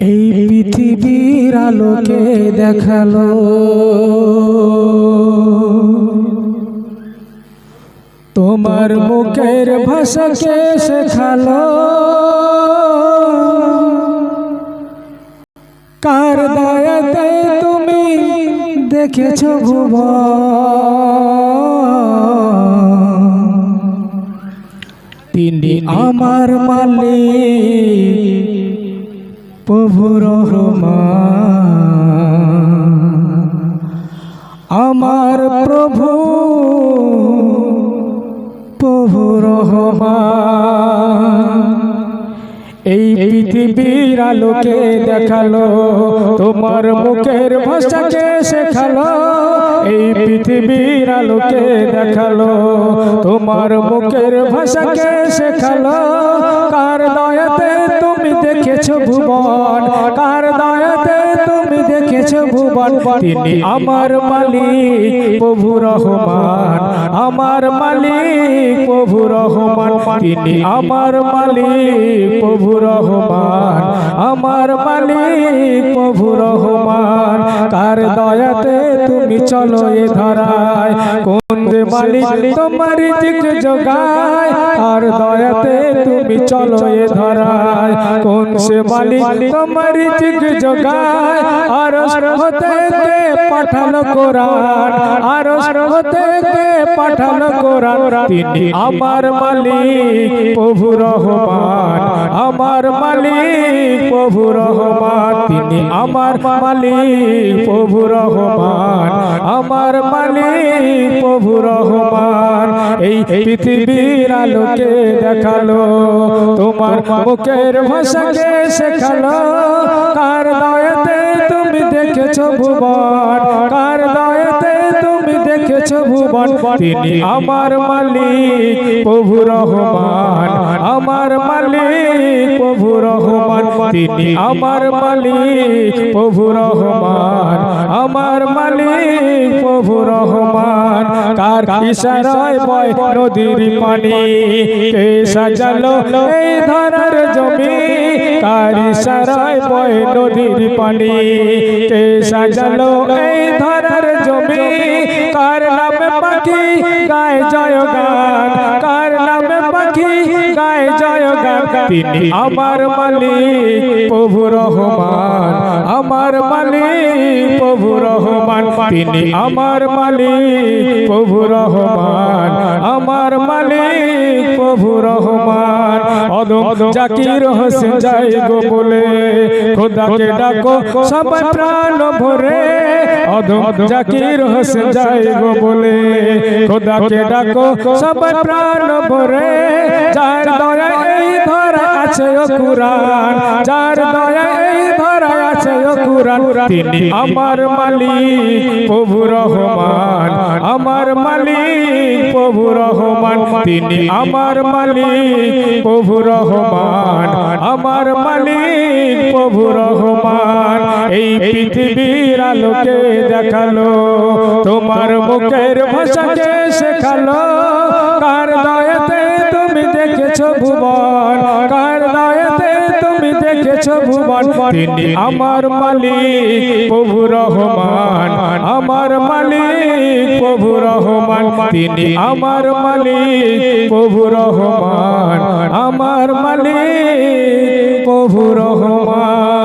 এই পৃথিবীর আলোকে দেখাল। তোমার মুখের ভাষাকে শেখালো। কার দয়াতে তুমি দেখেছ ভুবন? তিনি আমার মালিক প্রভু রহমান। আমার প্রভু প্রভু এই পৃথিবীর আলোকে দেখাল, তোমার মুখের ভাষাকে শেখালো। এই পৃথিবীর আলোকে দেখাল, তোমার মুখের ভাষাকে শেখালো। কার দয়াতে দেখেছ ভুবন? কার দয়াতে তুমি দেখেছ ভুবন? তিনি আমার মালিক প্রভু রহমান। আমার মালিক প্রভু রহমান। তিনি আমার মালিক প্রভু রহমান। আমার মালিক প্রভু রহমান। কার দয়াতে তুমি চলো এ ধরায়। কোন যে মালিক তোমার দিক জোগায় আর দয়াতে তুমি চলো এ ধরায়। কোন সে মালিক তোমার দিক জোগায়, আর পাঠালো কোরআন আর হতে পাঠালো কোরআন। তিনি আমার মালিক, প্রভু রহমান। আমার মালিক, প্রভু রহমান। তিনি আমার মালিক, প্রভু রহমান। আমার মালিক, প্রভু রহমান। এই পৃথিবীর আলোকে দেখাল, তোমার মুখের ভাষাকে শেখালো, কার দয়াতে তুমি দেখেছ ভুবন, কার দয়াতে তুমি দেখেছ ভুবন? তিনি আমার মালিক, প্রভু রহমান। আমার মালিক, প্রভু রহমান। তিনি আমার মালিক, প্রভু রহমান। আমার মালিক, প্রভু রহমান। কার ইশারায় বয় নদীর পানি? কে সাজালো এই ধরার জমি? কার ইশারায় বয় নদীর পানি? কে সাজালো এই ধরার জমি? কার নামে পাখি গায় জয় গান গায় জয় গান তিনি আমার মালিক প্রভু রহমান। আমার মালিক প্রভু রহমান। তিনি আমার মালিক প্রভু রহমান। আমার মালিক প্রভু রহমান। অদম জাকির হোসেন যাই গো বলে খোদাকে ডাকো সবাই প্রাণ ভরে। অদম জাকির হোসেন যাই গো বলে খোদাকে ডাকো সবাই প্রাণ ভরে। যার দয়া এই ধরা আছে ও কুরআন, যার দয়া এই ধরা আছে ও কুরআন, তিনি আমার মালিক প্রভু রহমান, আমার মালিক প্রভু রহমান, তিনি আমার মালিক প্রভু রহমান, আমার মালিক প্রভু রহমান। এই পৃথিবীর আলোকে দেখাল, তোমার মুখের ভাষাকে শেখালো, কার দেখেছ ভুবন? কার তুমি দেখেছ ভুবন? তিনি আমার মালিক প্রভু রহমান। আমার মালিক প্রভু রহমান। তিনি আমার মালিক প্রভু রহমান। আমার মালিক প্রভু রহমান।